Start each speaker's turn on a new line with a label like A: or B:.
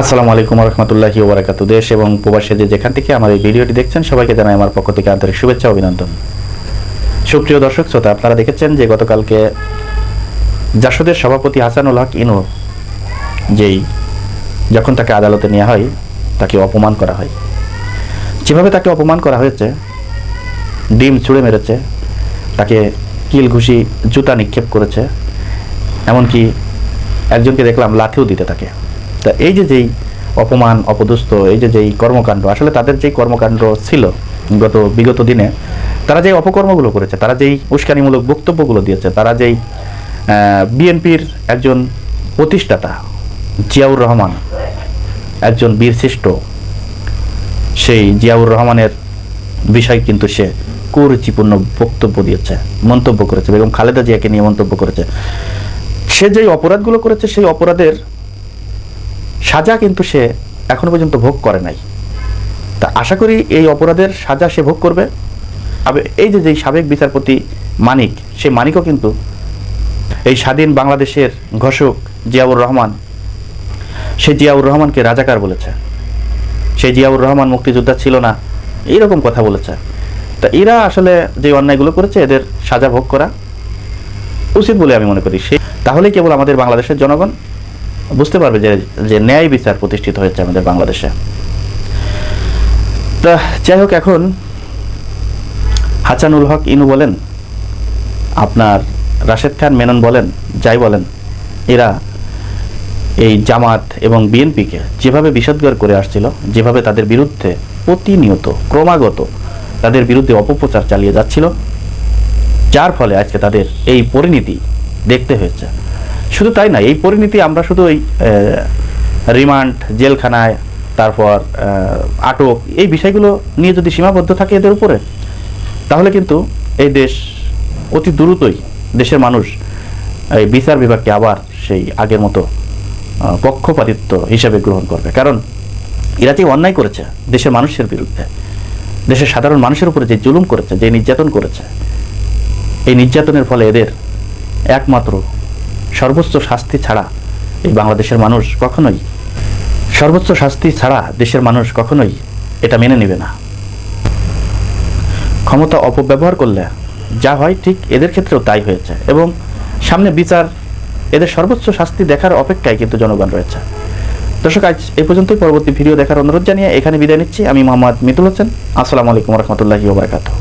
A: আসসালামু আলাইকুম রহমতুল্লাহি ওবরাকাতু। দেশ এবং প্রবাসী যেখান থেকে আমার এই ভিডিওটি দেখছেন, সবাইকে জানাই আমার পক্ষ থেকে আন্তরিক শুভেচ্ছা অভিনন্দন। সুপ্রিয় দর্শক, শ্রোতা, আপনারা দেখেছেন যে গতকালকে জাসদের সভাপতি হাসানুল হক ইনু, যেই যখন তাকে আদালতে নেওয়া হয়, তাকে অপমান করা হয়। যেভাবে তাকে অপমান করা হয়েছে, ডিম ছুঁড়ে মেরেছে, তাকে কিল ঘুষি জুতা নিক্ষেপ করেছে, এমনকি একজনকে দেখলাম লাঠিও দিতে থাকে। তা এই যে যেই অপমান, অপদস্থ, এই যে যেই কর্মকাণ্ড, আসলে তাদের যেই কর্মকাণ্ড ছিল গত, বিগত দিনে, তারা যেই অপকর্মগুলো করেছে, তারা যেই উস্কানিমূলক বক্তব্যগুলো দিয়েছে, তারা যেই বিএনপির একজন প্রতিষ্ঠাতা, জিয়াউর রহমান, একজন বীরশ্রেষ্ঠ সেই জিয়াউর রহমানের বিষয় কিন্তু সে কুরুচিপূর্ণ বক্তব্য দিয়েছে, মন্তব্য করেছে, বেগম খালেদা জিয়াকে নিয়ে মন্তব্য করেছে। সে যেই অপরাধগুলো করেছে, সেই অপরাধের সাজা কিন্তু সে এখনও পর্যন্ত ভোগ করে নাই। তা আশা করি এই অপরাধের সাজা সে ভোগ করবে। আবে, এই যে যেই সাবেক বিচারপতি মানিক সেই মানিকও কিন্তু এই স্বাধীন বাংলাদেশের ঘোষক জিয়াউর রহমান, সে জিয়াউর রহমানকে রাজাকার বলেছে। সে জিয়াউর রহমান মুক্তিযোদ্ধা ছিল না, এইরকম কথা বলেছে। তা এরা আসলে যে অন্যায়গুলো করেছে, এদের সাজা ভোগ করা উচিত বলে আমি মনে করি। সে তাহলেই কেবল আমাদের বাংলাদেশের জনগণ বুঝতে পারবে যে যে ন্যায় বিচার প্রতিষ্ঠিত হয়েছে আমাদের বাংলাদেশে। তা যাই হোক, এখন হাসানুল হক ইনু বলেন, আপনার রাশেদ খান মেনন বলেন, যাই বলেন, এরা এই জামাত এবং বিএনপিকে যেভাবে বিষদগার করে আসছিল, যেভাবে তাদের বিরুদ্ধে প্রতিনিয়ত, ক্রমাগত তাদের বিরুদ্ধে অপপ্রচার চালিয়ে যাচ্ছিল, যার ফলে আজকে তাদের এই পরিণতি দেখতে হয়েছে। শুধু তাই না, এই পরিণতি আমরা শুধু এই রিমান্ড, জেলখানায়, তারপর আটক, এই বিষয়গুলো নিয়ে যদি সীমাবদ্ধ থাকে এদের উপরে, তাহলে কিন্তু এই দেশ অতি দ্রুতই দেশের মানুষ এই বিচার বিভাগকে আবার সেই আগের মতো পক্ষপাতিত্ব হিসাবে গ্রহণ করবে। কারণ এরা যে অন্যায় করেছে দেশের মানুষের বিরুদ্ধে, দেশের সাধারণ মানুষের উপরে যে জুলুম করেছে, যে নির্যাতন করেছে, এই নির্যাতনের ফলে এদের একমাত্র সর্বোচ্চ শাস্তি ছাড়া এই বাংলাদেশের মানুষ কখনোই, সর্বোচ্চ শাস্তি ছাড়া দেশের মানুষ কখনোই এটা মেনে নেবে না। ক্ষমতা অপব্যবহার করলে যা হয় ঠিক এদের ক্ষেত্রেও তাই হয়েছে এবং সামনে বিচার এদের সর্বোচ্চ শাস্তি দেখার অপেক্ষায় কিন্তু জনগণ রয়েছে। দর্শক, আজ এই পর্যন্তই। পরবর্তী ভিডিও দেখার অনুরোধ জানিয়ে এখানে বিদায় নিচ্ছি। আমি মোহাম্মদ মিতুল হোসেন। আসসালামু আলাইকুম রহমতুল্লাহি ওবরাকাতুহ